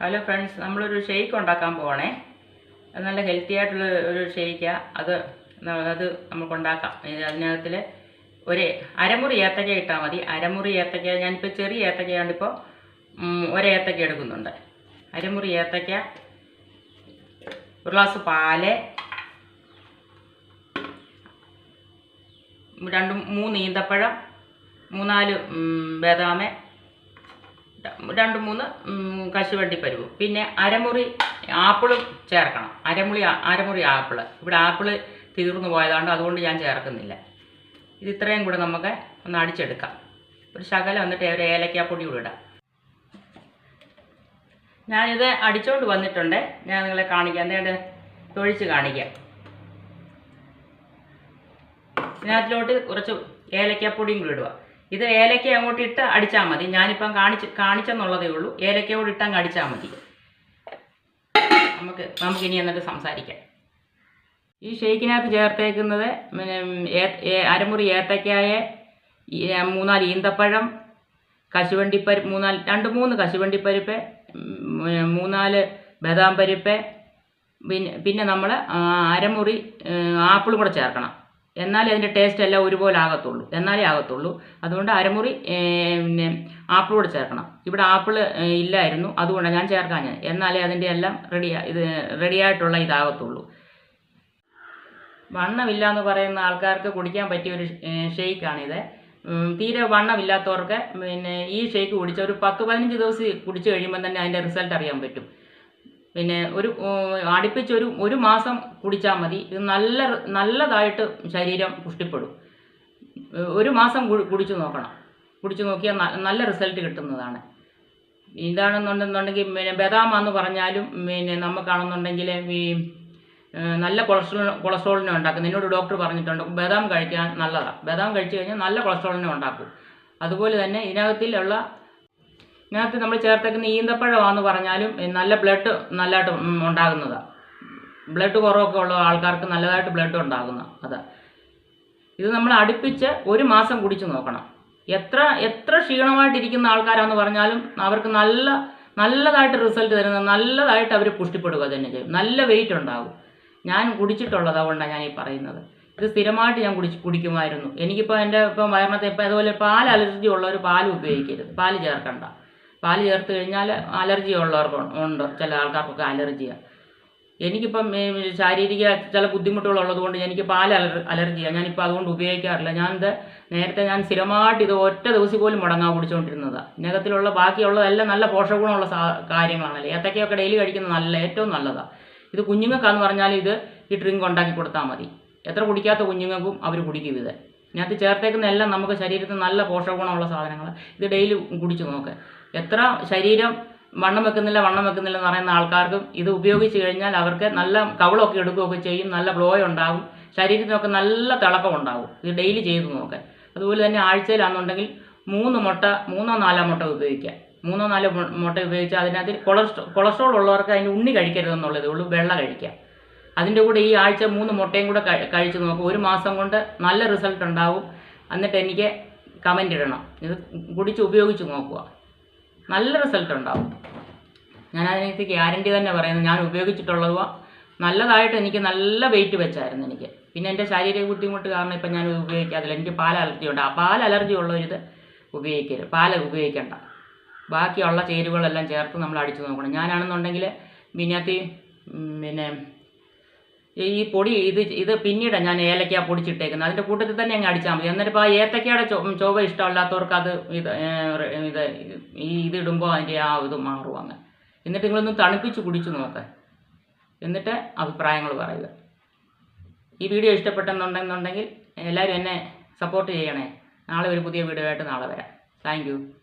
Hello friends നമ്മളൊരു shake ഉണ്ടാക്കാൻ പോവാണേ. അത് നല്ല ഹെൽത്തി ആയിട്ടുള്ള ഒരു ഷെയ്ക്കാണ് അത് അത് നമുക്ക് ഉണ്ടാക്കാം. അതിനകത്തിൽ ഒരു അരമുറി ഏത്തക്ക ഇട്ടാൽ മതി. അരമുറി ഏത്തക്ക ഞാനിപ്പോൾ ചെറിയ ഏത്തക്കയാണ് ഇപ്പോൾ ഒരേത്തക്ക എടുക്കുന്നുണ്ട്. അരമുറി ഏത്തക്ക ഒരു ഗ്ലാസ് പാൽ രണ്ട് മൂന്ന് ഈന്തപ്പഴം മൂന്നാൽ ബദാമ് രണ്ട് മൂന്ന് കശുവണ്ടി കശുവണ്ടിപ്പരിവ് പിന്നെ അരമുറി ആപ്പിളും ചേർക്കണം. അരമുറി അരമുറി ആപ്പിൾ. ഇവിടെ ആപ്പിൾ തീർന്നു പോയതുകൊണ്ട് അതുകൊണ്ട് ഞാൻ ചേർക്കുന്നില്ല. ഇത് ഇത്രയും കൂടെ നമുക്ക് ഒന്ന് അടിച്ചെടുക്കാം. ഒരു ശകലം വന്നിട്ട് ഒരു ഏലക്കാപ്പൊടി കൂടെ ഇടാം. ഞാനിത് അടിച്ചുകൊണ്ട് വന്നിട്ടുണ്ട്. ഞാൻ നിങ്ങളെ കാണിക്കാം. എന്തേണ്ട തൊഴിച്ച് കാണിക്കാം. ഇതിനകത്തിലോട്ട് കുറച്ച് ഏലക്കാപ്പൊടിയും കൂടി ഇടുക. ഇത് ഏലക്ക അങ്ങോട്ട് ഇട്ട് അടിച്ചാൽ മതി. ഞാനിപ്പം കാണിച്ച് കാണിച്ചെന്നുള്ളതേ ഉള്ളൂ. ഏലക്കയോട് ഇട്ടങ്ങ് അടിച്ചാൽ മതി. നമുക്ക് നമുക്ക് ഇനി എന്നിട്ട് സംസാരിക്കാം. ഈ ഷെയ്ക്കിനകത്ത് ചേർത്തേക്കുന്നത് അരമുറി ഏത്തക്കായ മൂന്നാൽ ഈന്തപ്പഴം കശുവണ്ടിപ്പരിപ്പ് മൂന്നാൽ രണ്ട് മൂന്ന് കശുവണ്ടിപ്പരിപ്പ് മൂന്നാൽ ബദാം പരിപ്പ് പിന്നെ പിന്നെ നമ്മൾ അരമുറി ആപ്പിളും കൂടെ ചേർക്കണം. എന്നാലേ അതിന്റെ ടേസ്റ്റ് എല്ലാം ഒരുപോലെ ആകത്തുള്ളൂ. എന്നാലേ ആകത്തുള്ളൂ. അതുകൊണ്ട് അരമുറി പിന്നെ ആപ്പിൾ കൂടെ ചേർക്കണം. ഇവിടെ ആപ്പിൾ ഇല്ലായിരുന്നു. അതുകൊണ്ടാണ് ഞാൻ ചേർക്കാൻ ഞാൻ. എന്നാലേ അതിന്റെ എല്ലാം റെഡി ഇത് റെഡിയായിട്ടുള്ള ഇതാകത്തുള്ളൂ. വണ്ണമില്ല എന്ന് പറയുന്ന ആൾക്കാർക്ക് കുടിക്കാൻ പറ്റിയ ഒരു ഷെയ്ക്കാണിത്. തീരെ വണ്ണമില്ലാത്തവർക്ക് പിന്നെ ഈ ഷെയ്ക്ക് കുടിച്ച ഒരു പത്ത് പതിനഞ്ച് ദിവസം കുടിച്ചു കഴിയുമ്പോൾ തന്നെ അതിന്റെ റിസൾട്ട് അറിയാൻ പറ്റും. പിന്നെ ഒരു അടുപ്പിച്ച് ഒരു ഒരു മാസം കുടിച്ചാൽ മതി. ഇത് നല്ല നല്ലതായിട്ട് ശരീരം പുഷ്ടിപ്പെടും. ഒരു മാസം കുടിച്ചു നോക്കണം. കുടിച്ചു നോക്കിയാൽ നല്ല റിസൾട്ട് കിട്ടുന്നതാണ്. ഇതാണെന്നുണ്ടെന്നുണ്ടെങ്കിൽ പിന്നെ ബദാമാന്ന് പറഞ്ഞാലും പിന്നെ നമുക്കാണെന്നുണ്ടെങ്കിൽ ഈ നല്ല കൊളസ്ട്രോൾ കൊളസ്ട്രോളിനെ ഉണ്ടാക്കും. എന്നോട് ഡോക്ടർ പറഞ്ഞിട്ടുണ്ട് ബദാം കഴിക്കാൻ നല്ലതാണ് ബദാം കഴിച്ചു കഴിഞ്ഞാൽ നല്ല കൊളസ്ട്രോളിനെ ഉണ്ടാക്കും. അതുപോലെ തന്നെ ഇതിനകത്തിലുള്ള ഇതിനകത്ത് നമ്മൾ ചേർത്തേക്കുന്ന ഈന്തപ്പഴമാണെന്ന് പറഞ്ഞാലും നല്ല ബ്ലഡ് നല്ലതായിട്ട് ഉണ്ടാകുന്നതാണ് ബ്ലഡ് കുറവൊക്കെ ഉള്ള ആൾക്കാർക്ക് നല്ലതായിട്ട് ബ്ലഡ് ഉണ്ടാകുന്ന അതാ. ഇത് നമ്മൾ അടുപ്പിച്ച് ഒരു മാസം കുടിച്ച് നോക്കണം. എത്ര എത്ര ക്ഷീണമായിട്ടിരിക്കുന്ന ആൾക്കാരാന്ന് പറഞ്ഞാലും അവർക്ക് നല്ല നല്ലതായിട്ട് റിസൾട്ട് തരുന്ന നല്ലതായിട്ട് അവർ പുഷ്ടിപ്പെടുക തന്നെ ചെയ്യും. നല്ല വെയിറ്റ് ഉണ്ടാകും. ഞാൻ കുടിച്ചിട്ടുള്ളത് അതുകൊണ്ടാണ് ഞാൻ ഈ പറയുന്നത്. ഇത് സ്ഥിരമായിട്ട് ഞാൻ കുടിച്ച് കുടിക്കുമായിരുന്നു. എനിക്കിപ്പോൾ എന്റെ ഇപ്പം വയറിനകത്ത് ഇപ്പം അതുപോലെ പാൽ അലർജി ഉള്ളവർ പാൽ ഉപയോഗിക്കരുത്. പാൽ ചേർക്കണ്ട. പാൽ ചേർത്ത് കഴിഞ്ഞാൽ അലർജി ഉള്ളവർക്ക് ഉണ്ട്. ചില ആൾക്കാർക്കൊക്കെ അലർജിയാണ് എനിക്കിപ്പം ശാരീരിക ചില ബുദ്ധിമുട്ടുകളുള്ളത് കൊണ്ട് എനിക്ക് പാൽ അലർ അലർജിയാണ് ഞാനിപ്പോൾ അതുകൊണ്ട് ഉപയോഗിക്കാറില്ല. ഞാനിത് നേരത്തെ ഞാൻ സ്ഥിരമായിട്ട് ഇത് ഒറ്റ ദിവസം പോലും മുടങ്ങാൻ കുടിച്ചുകൊണ്ടിരുന്നതാണ് ഇതിനകത്തിലുള്ള ബാക്കിയുള്ളതെല്ലാം നല്ല പോഷകഗുണമുള്ള സാ കാര്യങ്ങളാണല്ലോ. ഏത്തക്കയൊക്കെ ഡെയിലി കഴിക്കുന്നത് നല്ല ഏറ്റവും നല്ലതാണ് ഇത് കുഞ്ഞുങ്ങൾക്കാന്ന് പറഞ്ഞാൽ ഇത് ഈ ഡ്രിങ്ക് ഉണ്ടാക്കി കൊടുത്താൽ മതി. എത്ര കുടിക്കാത്ത കുഞ്ഞുങ്ങൾക്കും അവർ കുടിക്കും ഇത്. ഇതിനകത്ത് ചേർത്തേക്കുന്ന എല്ലാം നമുക്ക് ശരീരത്തിന് നല്ല പോഷകഗുണമുള്ള സാധനങ്ങൾ ഇത് ഡെയിലി കുടിച്ചു നോക്ക്. എത്ര ശരീരം വണ്ണം വെക്കുന്നില്ല വണ്ണം വെക്കുന്നില്ല എന്ന് പറയുന്ന ആൾക്കാർക്കും ഇത് ഉപയോഗിച്ച് കഴിഞ്ഞാൽ അവർക്ക് നല്ല കവളമൊക്കെ എടുക്കുകയൊക്കെ ചെയ്യും നല്ല ഗ്ലോ ഉണ്ടാകും. ശരീരത്തിനൊക്കെ നല്ല തിളക്കം ഉണ്ടാകും. ഇത് ഡെയിലി ചെയ്ത് നോക്ക്. അതുപോലെ തന്നെ ആഴ്ചയിലാണെന്നുണ്ടെങ്കിൽ മൂന്ന് മുട്ട മൂന്നോ നാലോ മുട്ട ഉപയോഗിക്കുക. മൂന്നോ നാലോ മുട്ട ഉപയോഗിച്ചാൽ അതിനകത്ത് കൊളസ്ട്രോൾ കൊളസ്ട്രോൾ ഉള്ളവർക്ക് അതിന് ഉണ്ണി കഴിക്കരുതെന്നുള്ളതേ ഉള്ളൂ വെള്ള കഴിക്കുക. അതിന്റെ കൂടെ ഈ ആഴ്ച മൂന്ന് മുട്ടയും കൂടെ കഴിച്ചു നോക്കും. ഒരു മാസം കൊണ്ട് നല്ല റിസൾട്ട് ഉണ്ടാവും. എന്നിട്ട് എനിക്ക് കമന്റ് ഇടണം. ഇത് കുടിച്ച് ഉപയോഗിച്ച് നോക്കുക. നല്ല റിസൾട്ട് ഉണ്ടാവും. ഞാൻ അതിനകത്ത് ഗ്യാരണ്ടി തന്നെ പറയുന്നത് ഞാൻ ഉപയോഗിച്ചിട്ടുള്ളതുവാ. നല്ലതായിട്ട് എനിക്ക് നല്ല വെയിറ്റ് വെച്ചായിരുന്നു എനിക്ക്. പിന്നെ എന്റെ ശാരീരിക ബുദ്ധിമുട്ട് കാരണം ഇപ്പം ഞാൻ ഉപയോഗിക്കാതില്ല എനിക്ക് പാൽ അലർജി ഉണ്ട്. ആ പാൽ അലർജി ഉള്ളൊരിത് ഉപയോഗിക്കരുത്. പാൽ ഉപയോഗിക്കേണ്ട. ബാക്കിയുള്ള ചേരുവകളെല്ലാം ചേർത്ത് നമ്മൾ അടിച്ചു നോക്കണം. ഞാനാണെന്നുണ്ടെങ്കിൽ ഇതിനകത്ത് പിന്നെ ഈ പൊടി ഇത് ഇത് പിന്നീടാണ് ഞാൻ ഏലക്ക പൊടിച്ചിട്ടേക്കുന്നത് അതിന്റെ കൂട്ടത്തിൽ തന്നെ അങ്ങ് അടിച്ചാൽ മതി. എന്നിട്ട് ഇപ്പോൾ ആ ഏത്തക്കയുടെ ചൊ ചൊവ്വ ഇഷ്ടമല്ലാത്തവർക്ക് അത് ഇത് ഇത് ഈ ഇത് ഇടുമ്പോൾ അതിന്റെ ആ ഇത് മാറും അങ്ങ്. എന്നിട്ട് നിങ്ങളൊന്ന് തണുപ്പിച്ച് കുടിച്ചു നോക്ക്. എന്നിട്ട് അഭിപ്രായങ്ങൾ പറയുക. ഈ വീഡിയോ ഇഷ്ടപ്പെട്ടെന്നുണ്ടെന്നുണ്ടെങ്കിൽ എല്ലാവരും എന്നെ സപ്പോർട്ട് ചെയ്യണേ. നാളെ ഒരു പുതിയ വീഡിയോ ആയിട്ട് നാളെ വരാം. താങ്ക്